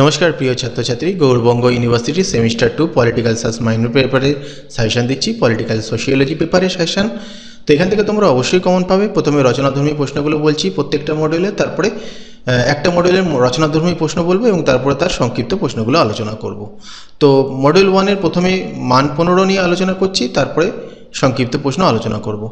নমস্কার, প্রিয় ছাত্রছাত্রী। Gour Banga university semester two political science minor পেপারে সাজেশন দিচ্ছি, পলিটিক্যাল সোশিয়োলজি পেপারে সাজেশন। তো এখান থেকে তোমরা অবশ্যই কমন পাবে। প্রথমে রচনাধর্মী প্রশ্নগুলো বলছি প্রত্যেকটা মডেলে তারপরে একটা মডেলের রচনাধর্মী প্রশ্ন বলব এবং তারপরে তার সংক্ষিপ্ত প্রশ্নগুলো আলোচনা করব। তো মডেল ওয়ানের প্রথমে মান পনেরো নিয়ে আলোচনা করছি, তারপরে সংক্ষিপ্ত প্রশ্ন আলোচনা করব।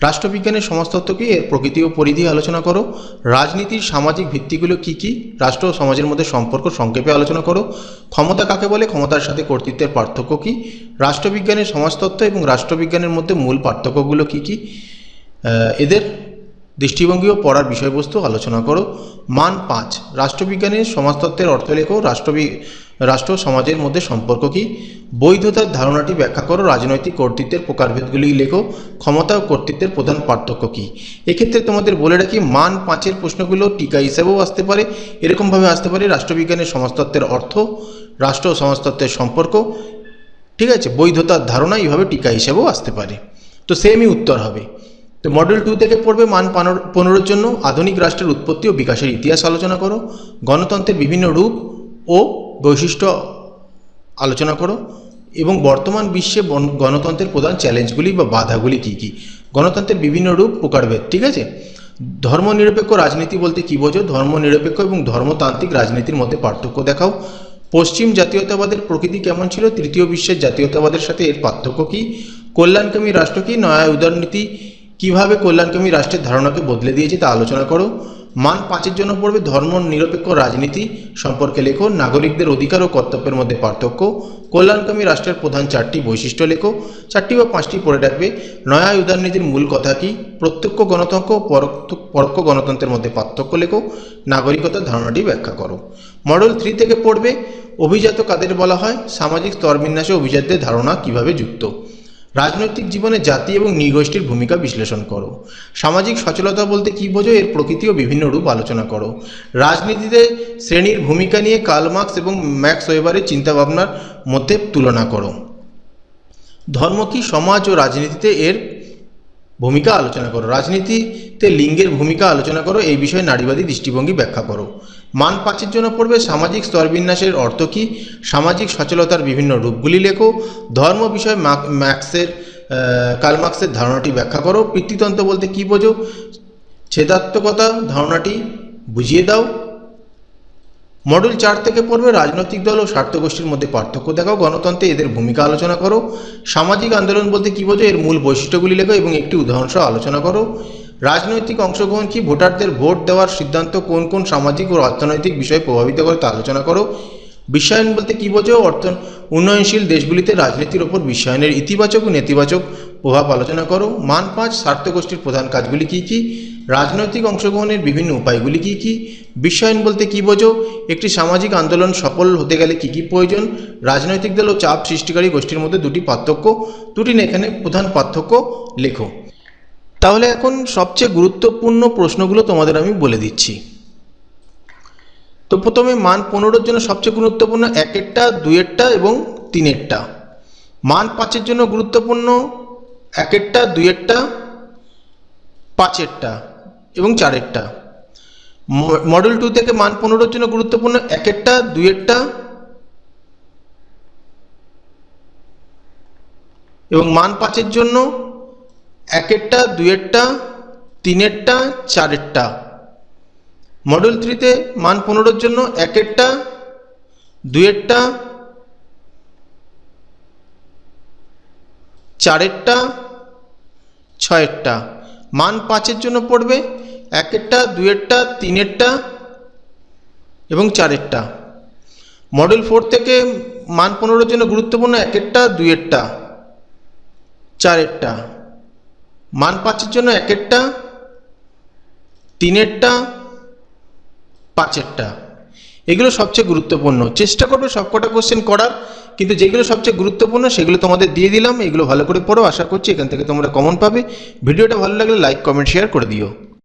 রাষ্ট্রবিজ্ঞানের সমাজতত্ত্ব কি এর প্রকৃতি ও পরিধি আলোচনা করো। রাজনীতির সামাজিক ভিত্তিগুলো কি কি? রাষ্ট্র ও সমাজের মধ্যে সম্পর্ক সংক্ষেপে আলোচনা করো। ক্ষমতা কাকে বলে? ক্ষমতার সাথে কর্তৃত্বের পার্থক্য কি? রাষ্ট্রবিজ্ঞানের সমাজতত্ত্ব এবং রাষ্ট্রবিজ্ঞানের মধ্যে মূল পার্থক্যগুলো কি কি? এদের দৃষ্টিভঙ্গি ও পড়ার বিষয়বস্তু, আলোচনা করো। মান পাঁচ রাষ্ট্রবিজ্ঞানের সমাজতত্ত্বের অর্থ লেখো। রাষ্ট্রবি, রাষ্ট্র সমাজের মধ্যে সম্পর্ক কি? বৈধতার ধারণাটি ব্যাখ্যা করো। রাজনৈতিক কর্তৃত্বের প্রকারভেদগুলি লেখো। ক্ষমতা ও কর্তৃত্বের প্রধান পার্থক্য কী? এক্ষেত্রে তোমাদের বলে রাখি, মান পাঁচের প্রশ্নগুলো টিকা হিসেবেও আসতে পারে। এরকমভাবে আসতে পারে রাষ্ট্রবিজ্ঞানের সমাজতত্ত্বের অর্থ, রাষ্ট্র ও সমাজতত্ত্বের সম্পর্ক। ঠিক আছে? বৈধতার ধারণা এইভাবে টিকা হিসেবেও আসতে পারে। তো সেমই উত্তর হবে। তো মডেল টু থেকে পড়বে মান পানো- পনেরোর জন্য। আধুনিক রাষ্ট্রের উৎপত্তি ও বিকাশের ইতিহাস আলোচনা করো। গণতন্ত্রের বিভিন্ন রূপ ও বৈশিষ্ট্য আলোচনা করো। এবং বর্তমান বিশ্বে গণতন্ত্রের প্রধান চ্যালেঞ্জগুলি বা বাধাগুলি কী কী? গণতন্ত্রের বিভিন্ন রূপ, প্রকারভেদ, ঠিক আছে? ধর্মনিরপেক্ষ রাজনীতি বলতে কী বোঝো? ধর্মনিরপেক্ষ এবং ধর্মতান্ত্রিক রাজনীতির মধ্যে পার্থক্য দেখাও। পশ্চিম জাতীয়তাবাদের প্রকৃতি কেমন ছিল? তৃতীয় বিশ্বের জাতীয়তাবাদের সাথে এর পার্থক্য কী? কল্যাণকামী রাষ্ট্র কি? নয়া উদারনীতি কীভাবে কল্যাণকামী রাষ্ট্রের ধারণাকে বদলে দিয়েছে তা আলোচনা করো। মান পাঁচের জন্য পড়বে ধর্ম, নিরপেক্ষ রাজনীতি সম্পর্কে লেখো। নাগরিকদের অধিকার ও কর্তব্যের মধ্যে পার্থক্য। কল্যাণকামী রাষ্ট্রের প্রধান চারটি বৈশিষ্ট্য লেখো। চারটি বা পাঁচটি পড়ে রাখবে। নয়া উদারনীতির মূল কথা কি? প্রত্যক্ষ গণতন্ত্র পরোক্ষ গণতন্ত্রের মধ্যে পার্থক্য লেখো। নাগরিকতার ধারণাটি ব্যাখ্যা করো। মডেল থ্রি থেকে পড়বে, অভিজাত কাদের বলা হয়? সামাজিক স্তরবিন্যাসে অভিজাতদের ধারণা কীভাবে যুক্ত? রাজনৈতিক জীবনে জাতি এবং নৃগোষ্ঠীর ভূমিকা বিশ্লেষণ করো। সামাজিক সচলতা বলতে কী বোঝো, এর প্রকৃতি ও বিভিন্ন রূপ আলোচনা করো। রাজনীতিতে শ্রেণির ভূমিকা নিয়ে কার্ল মার্কস এবং ম্যাক্স ওয়েবারের চিন্তাভাবনার মধ্যে তুলনা করো। ধর্ম কি সমাজ ও রাজনীতিতে এর ভূমিকা আলোচনা করো? রাজনীতিতে লিঙ্গের ভূমিকা আলোচনা করো, এই বিষয়ে নারীবাদী দৃষ্টিভঙ্গি ব্যাখ্যা করো। মান পাঁচের জন্য পড়বে সামাজিক স্তরবিন্যাসের অর্থ কী? সামাজিক সচলতার বিভিন্ন রূপগুলি লেখো। ধর্ম বিষয়ে ম্যাক্সের কার্ল ধারণাটি ব্যাখ্যা করো। পিতৃতন্ত্র বলতে কী বোঝো? ছেদাত্মকতা ধারণাটি বুঝিয়ে দাও। মডেল চার থেকে পড়বে রাজনৈতিক দল ও স্বার্থগোষ্ঠীর মধ্যে পার্থক্য দেখাও। গণতন্ত্রে এদের ভূমিকা আলোচনা করো। সামাজিক আন্দোলন বলতে কী বোঝো? এর মূল বৈশিষ্ট্যগুলি লেখো এবং একটি উদাহরণ সহ আলোচনা করো। রাজনৈতিক অংশগ্রহণ কি ভোটারদের ভোট দেওয়ার সিদ্ধান্ত কোন কোন সামাজিক ও অর্থনৈতিক বিষয়ে প্রভাবিত করে তা আলোচনা করো। বিশ্বায়ন বলতে কী বোঝো? অর্থ উন্নয়নশীল দেশগুলিতে রাজনীতির ওপর বিশ্বায়নের ইতিবাচক ও নেতিবাচক প্রভাব আলোচনা করো। মান পাঁচ স্বার্থগোষ্ঠীর প্রধান কাজগুলি কী কী? রাজনৈতিক অংশগ্রহণের বিভিন্ন উপায়গুলি কী কী? বিশ্বায়ন বলতে কী বোঝো? একটি সামাজিক আন্দোলন সফল হতে গেলে কী কী প্রয়োজন? রাজনৈতিক দল ও চাপ সৃষ্টিকারী গোষ্ঠীর মধ্যে দুটি পার্থক্য, দুটি এখানে প্রধান পার্থক্য লেখো। তাহলে এখন সবচেয়ে গুরুত্বপূর্ণ প্রশ্নগুলো তোমাদের আমি বলে দিচ্ছি। তো প্রথমে মান পনেরোর জন্য সবচেয়ে গুরুত্বপূর্ণ একেরটা, দুইয়েরটা এবং তিনেরটা। মান পাঁচের জন্য গুরুত্বপূর্ণ একেরটা, দুইয়েরটা, পাঁচেরটা এবং চারেরটা। মডেল টু থেকে মান পনেরোর জন্য গুরুত্বপূর্ণ একেরটা, দুইয়েরটা এবং মান পাঁচের জন্য একেরটা, দুইয়েরটা, তিনেরটা, চারেরটা। মডেল থ্রিতে মান পনেরোর জন্য একেরটা, দুইয়েরটা, চারেরটা, ছয়েরটা। মান পাঁচের জন্য পড়বে একেরটা, দুইয়েরটা, তিনেরটা এবং চারেরটা। মডেল ফোর থেকে মান পনেরোর জন্য গুরুত্বপূর্ণ একেরটা, দুইয়েরটা, চারেরটা। মান পাঁচের জন্য এক একটা তিনেরটা, পাঁচেরটা। এগুলো সবচেয়ে গুরুত্বপূর্ণ। চেষ্টা করবে সবকটা কোশ্চেন করার, কিন্তু যেগুলো সবচেয়ে গুরুত্বপূর্ণ সেগুলো তোমাদের দিয়ে দিলাম, এগুলো ভালো করে পড়ো, আশা করছি এখান থেকে তোমরা কমন পাবে। ভিডিওটা ভালো লাগলে লাইক কমেন্ট শেয়ার করে দিও।